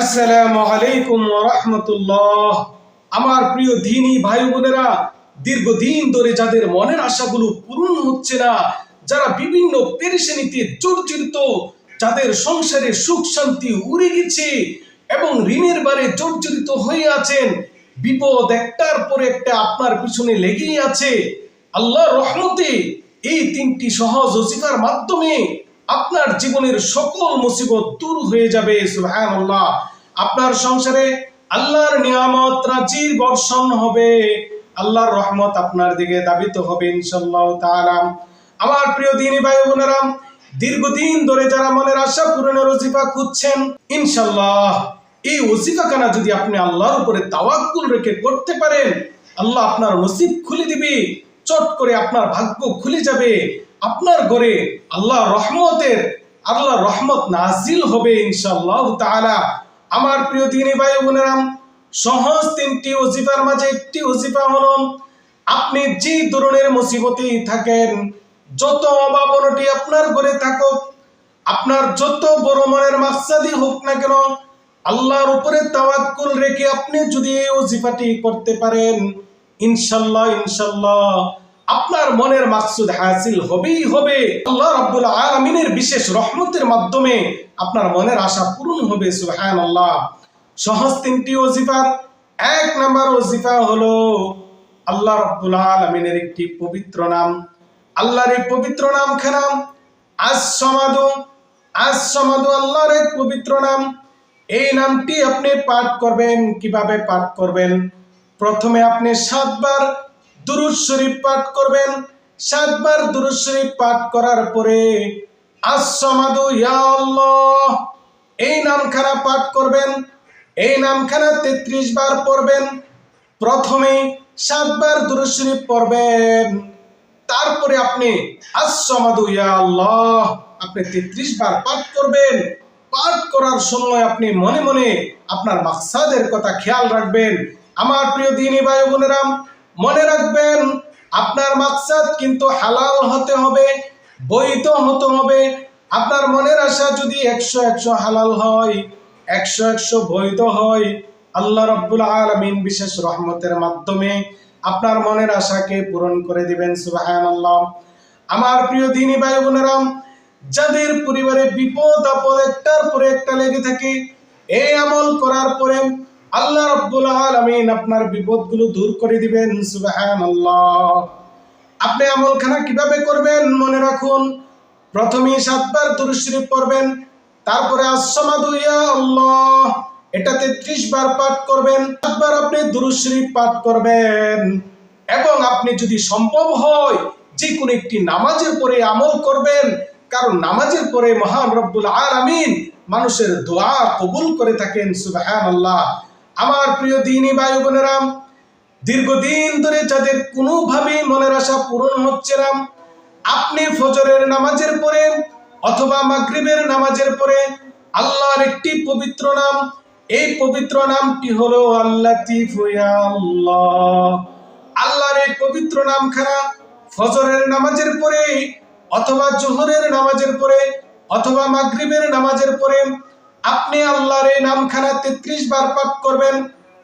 আসসালামু আলাইকুম রাহমাতুল্লাহ। আমার প্রিয় দিনী ভাই বোনেরা, দীর্ঘদিন ধরে যাদের মনের আশাগুলো পূরণ হচ্ছে না, যারা বিভিন্ন পেরেশানিতে জর্জরিত, যাদের সংসারে সুখ শান্তি উড়ে গেছে এবং ঋণের বারে জর্জরিত হয়ে আছেন, বিপদ একটার পর একটা আপনার পিছনে লেগেই আছে। আল্লাহর রহমতে এই তিনটি সহজ ওসিফার মাধ্যমে আপনার জীবনের সকল মুসিবত দূর হয়ে যাবে, সুবহানাল্লাহ। আপনার সংসারে আল্লাহর নিয়ামত রাজির বর্ষণ হবে। আল্লাহর রহমত আপনার দিকে দাবিত হবে ইনশাআল্লাহ তাআলা। আমার প্রিয় দিনী ভাই বোনেরা, দীর্ঘদিন ধরে যারা মনের আশা পূরণের ওজিফা খুঁজছেন, ইনশাআল্লাহ এই ওজিফাখানা যদি আপনি আল্লাহর উপরে তাওয়াক্কুল রেখে করতে পারেন, আল্লাহ আপনার নসিব খুলে দিবে, চট করে আপনার ভাগ্য খুলে যাবে। আপনার ঘরে আল্লাহ রহমতের আল্লাহ রহমত নাজিল হবে ইনশাআল্লাহ তাআলা। আমার প্রিয় দিনী ভাই বোনেরা, সহজ তিনটি ওজিফার মাঝে একটি ওজিফা হলো, আপনি যে ধরনের মুসিবতেই থাকেন, যত অভাবনটি আপনার ঘরে থাকুক, আপনার যত বড় মনের মাকসাদি হোক না কেন, আল্লাহর উপরে তাওয়াক্কুল রেখে আপনি যদি এই ওজিফাটি করতে পারেন ইনশাল্লাহ ইনশাল্লাহ আপনার মনের মাকসুদ হাসিল হবেই হবে। আল্লাহ রাব্বুল আলামিনের বিশেষ রহমতের মাধ্যমে আপনার মনের আশা পূরণ হবে, সুবহানাল্লাহ। সহজ তিনটি ওজিফার এক নাম্বার ওজিফা হলো আল্লাহ রাব্বুল আলামিনের একটি পবিত্র নাম। আল্লাহর এই পবিত্র নাম খানাম আজ সমাদু আজ সমাদু আল্লাহর এক পবিত্র নাম। এই নামটি আপনি পাঠ করবেন, কীভাবে পাঠ করবেন? প্রথমে আপনি সাতবার দুরুদ শরীফ পাঠ করবেন। সাতবার দুরুদ শরীফ পাঠ করার পরে আসমাদু ইয়া আল্লাহ, এই নামখানা পাঠ করবেন। এই নামখানা তেত্রিশ বার পড়বেন। প্রথমে সাতবার দুরুদ শরীফ পড়বেন। তারপরে আপনি আসমাদু ইয়া আল্লাহ, আপনি তেত্রিশ বার পাঠ করবেন। পাঠ করার সময় আপনি মনে মনে আপনার মাকসাদের কথা খেয়াল রাখবেন। আমার প্রিয় দিনী ভাই বোনেরা মনে রাখবেন, আপনার মাকসাদ কিন্তু হালাল হতে হবে, বৈধ হতে হবে। আপনার মনের আশা যদি একশো একশো হালাল হয়, একশো একশো বৈধ হয়, আল্লাহ রব্বুল আলমিন বিশেষ রহমতের মাধ্যমে আপনার মনের আশাকে পূরণ করে দিবেন সুবাহান আল্লাহ আমার প্রিয় দিনী ভাই বোনেরা, যাদের পরিবারে বিপদ আপদ একটার পরে একটা লেগে থাকে, এই আমল করার পরে আল্লাহ রব্বুল আলামিন আপনার বিপদগুলো দূর করে দিবেন, সুবহানাল্লাহ। আপনি আমলখানা কীভাবে করবেন মনে রাখুন। প্রথমে সাতবার দুরূদ শরীফ পড়বেন, তারপরে আসসামাদু, ইয়া আল্লাহ এটা 33 বার পাঠ করবেন, সাতবার আপনি দুরূদ শরীফ পাঠ করবেন। এবং আপনি যদি সম্ভব হয় যে কোনো একটি নামাজের পরে আমল করবেন, কারণ নামাজের পরে মহান রব্বুল আলামিন মানুষের দোয়া কবুল করে থাকেন, সুবহানাল্লাহ। আমার প্রিয় দিনী ভাই বোনেরা দীর্ঘদিন ধরে যাদের কোনোভাবেই মনের আশা পূরণ হচ্ছে না, আপনি ফজরের নামাজের পরে অথবা মাগরিবের নামাজের পরে আল্লাহর একটি পবিত্র নাম, এই পবিত্র নামটি হলো আল্লাহ। আল্লাহর এই পবিত্র নামখানা ফজরের নামাজের পরে অথবা জোহরের নামাজের পরে অথবা মাগরিবের নামাজের পরে আপনি আল্লাহর এই নামখানা তেত্রিশ বার পাঠ করবেন।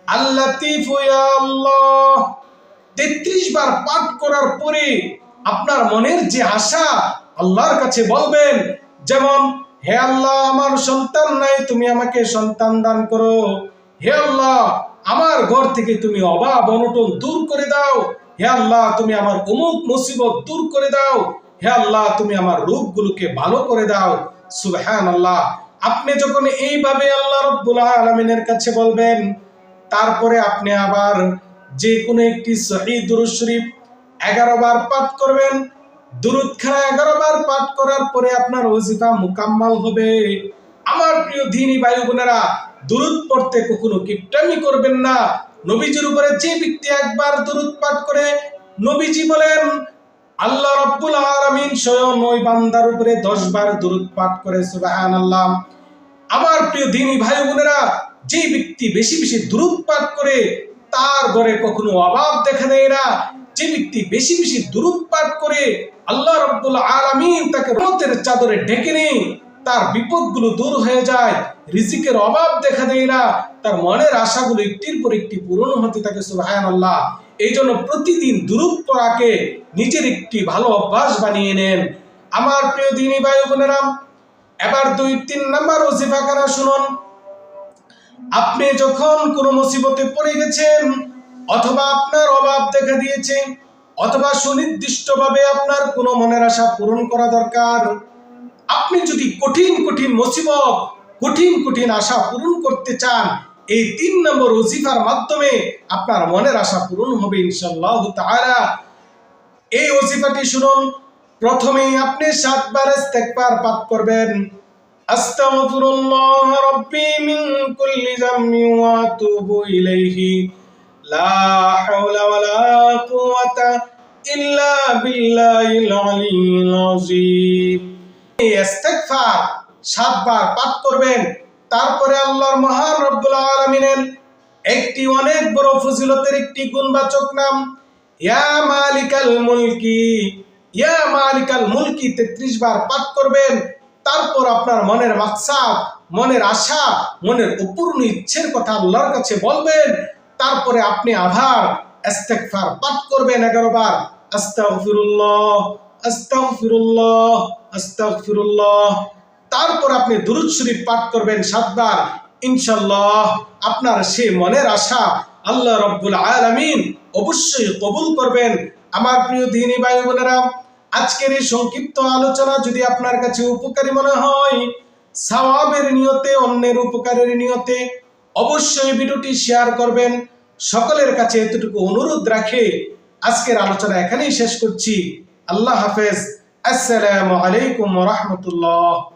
আল্লাহ আল্লাহ। তেত্রিশ বার পাঠ করার পরে আপনার মনের যে আশা, আল্লাহর কাছে বলবেন, যেমন, হে আল্লাহ, আমার সন্তান নাই, তুমি আমাকে সন্তান দান করো। হে আল্লাহ, আমার ঘর থেকে তুমি অভাব, অনটন দূর করে দাও। হে আল্লাহ, তুমি আমার অমুক মুসিবত দূর করে দাও। হে আল্লাহ, তুমি আমার রোগগুলোকে ভালো করে দাও। সুবহান আল্লাহ আপনি যখন এইভাবে আল্লাহ রব্বুল আলমিনের কাছে বলবেন, তারপরে আপনি আবার যে কোনো একটি সহি দুরুদ শরীফ এগারো বার পাঠ করবেন। দুরুদ খানা এগারো বার পাঠ করার পরে আপনার ওজিফা মুকাম্মাল হবে। আমার প্রিয় দিনী ভাই বোনেরা, দুরুদ পড়তে কখনো কিপটামি করবেন না। নবীজির উপরে যে ব্যক্তি একবার দুরুদ পাঠ করে, নবীজি বলেন আল্লাহ রব্বুল আলামিন স্বয়ং ওই বান্দার উপরে দশ বার দুরুদ পাঠ করে, সুবহানাল্লাহ। আমার প্রিয় দিনী ভাই বোনেরা, যে ব্যক্তি বেশি বেশি দুরুদ পাঠ করে, তার ঘরে কখনো অভাব দেখা দেয় না। যে ব্যক্তি বেশি বেশি দুরুদ পাঠ করে, আল্লাহ রব্বুল আলামিন তাকে রহমতের চাদরে ঢেকে নেই তার বিপদগুলো দূর হয়ে যায়, রিজিকের অভাব দেখা দেয় না। তার মনের আশাগুলো একটির পর একটি পূরণ হতে থাকে সুবহান আল্লাহ এই জন্য প্রতিদিন দুরূপ পড়াকে নিজের একটি ভালো অভ্যাস বানিয়ে নেন। আমার প্রিয় দিনী বায়ু বোনেরা, এবার দুই, তিন নাম্বার ওজিফা কারা শুনুন। আপনি যখন কোনো মুসিবতে পড়ে গেছেন, অথবা আপনার অভাব দেখা দিয়েছে, অথবা সুনির্দিষ্টভাবে আপনার কোনো মনের আশা পূরণ করা দরকার, আপনি যদি কঠিন কঠিন মুসিবত, কঠিন কঠিন আশা পূরণ করতে চান এই তিন নম্বর ওজিফার মাধ্যমে আপনার মনের আশা পূরণ হবে ইনশাল্লাহ তাআলা। এই ওজিফাটি শুনুন। প্রথমেই আপনি সাতবার ইস্তেগফার পাঠ করবেন। আস্তাগফিরুল্লাহ রাব্বি মিন কুল্লি যামবি ওয়া আতুবু ইলাইহি। লা হাওলা ওয়ালা কুওয়াতা ইল্লা বিল্লাহিল আলিয়্যিল আযীম। এই ইস্তেগফার সাতবার পাঠ করবেন। তারপরে আল্লাহর মহান রব্বুল আলামিনের একটি অনেক বড় ফজিলতের একটি গুণবাচক নাম, ইয়া মালিকাল মুলকি। ইয়া মালিকাল মুলকি 33 বার পাঠ করবেন। তারপর আপনার মনের মাকসাদ, মনের আশা, মনের অপূর্ণ ইচ্ছের কথা আল্লাহর কাছে বলবেন। তারপরে আপনি আভার ইস্তেগফার পাঠ করবেন 11 বার। আস্তাগফিরুল্লাহ আস্তাগফিরুল্লাহ আস্তাগফিরুল্লাহ। তারপর আপনি দুরুদ শরীফ পাঠ করবেন সাতবার ইনশাল্লাহ আপনার সে মনের আশা আল্লাহ রব্বুল আলামিন অবশ্যই কবুল করবেন। আমার প্রিয় দিনী ভাই বোনেরা, আজকের এই সংক্ষিপ্ত আলোচনা যদি আপনার কাছে উপকারী মনে হয়, সাওয়াবের নিয়তে, অন্যের উপকারের নিয়তে অবশ্যই ভিডিওটি শেয়ার করবেন। সকলের কাছে এতটুকু অনুরোধ রাখে আজকের আলোচনা এখানেই শেষ করছি। আল্লাহ হাফেজ। আসসালামু আলাইকুম রহমতুল্লাহ।